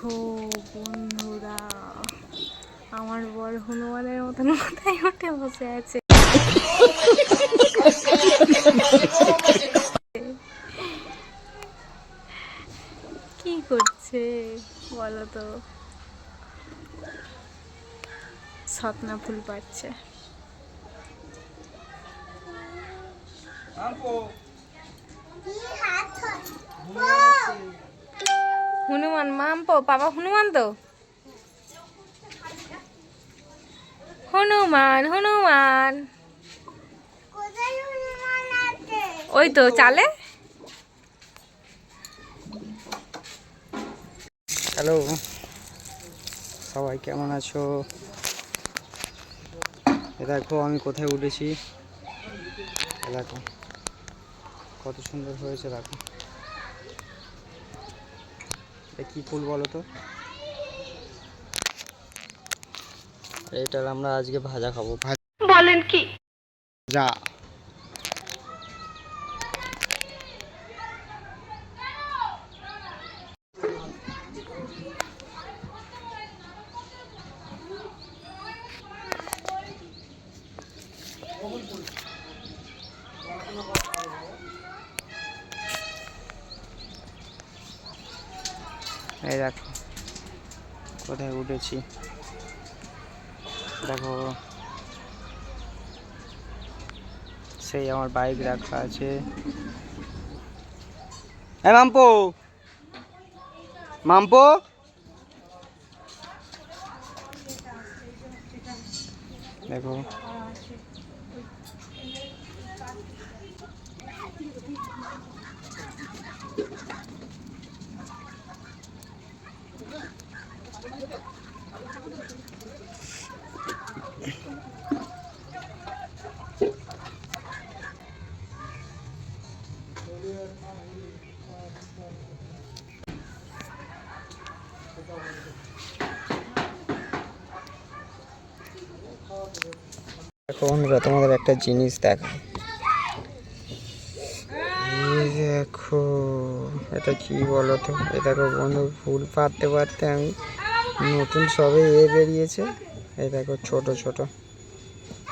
দেখো বন্ধুরা আমার বর হনুমানের মতন কোথায় উঠে বসে আছে। কি করছে বলো তো? সতনা ফুল পাচ্ছে। হনুমান মাম্পো বাবা, হনুমান তো? হনুমান হনুমান। ওই তো, চালে? হ্যালো। সবাই কেমন আছো? দেখো, আমি কোথায় উঠেছি? দেখো, কত সুন্দর হয়েছে, দেখো। কি ফুল বলো তো? এটা আমরা আজকে ভাজা খাব। বলেন কি? যা। এই দেখো কোথায় উঠেছি? দেখো সেই আমার বাইক রাখা আছে। এ মাম্পো! মাম্পো! দেখো দেখো বন্ধুরা, তোমাদের একটা জিনিস দেখা দেখো, এটা কি বলো তো বন্ধু ফুল পাততে পারতে আমি নতুন সবে এ বেরিয়েছে এই দেখো ছোট ছোট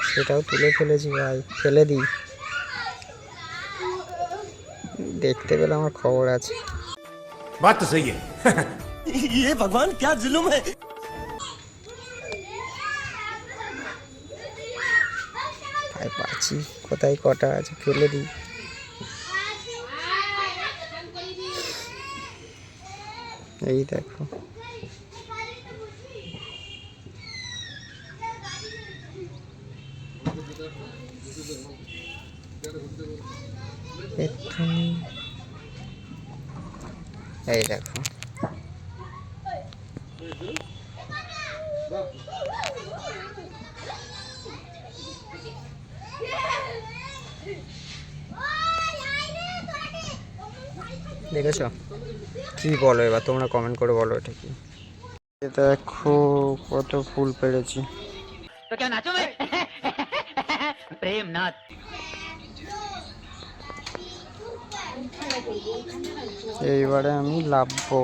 সেটাও তুলে ফেলেছি ভাই ফেলে দিই দেখতে পেলে আমার খবর আছে बात तो सही है ये भगवान क्या जुल्म है ভাই পাচ্ছি কোথায় কটা আছে ফেলে দিই এই দেখো এই দেখো। দেখেছ? কি বলো এবার? তোমরা কমেন্ট করে বলো এটা কি? দেখো কত ফুল পেরেছি। তো কেন নাচো। এইবারে আমি লাভবো।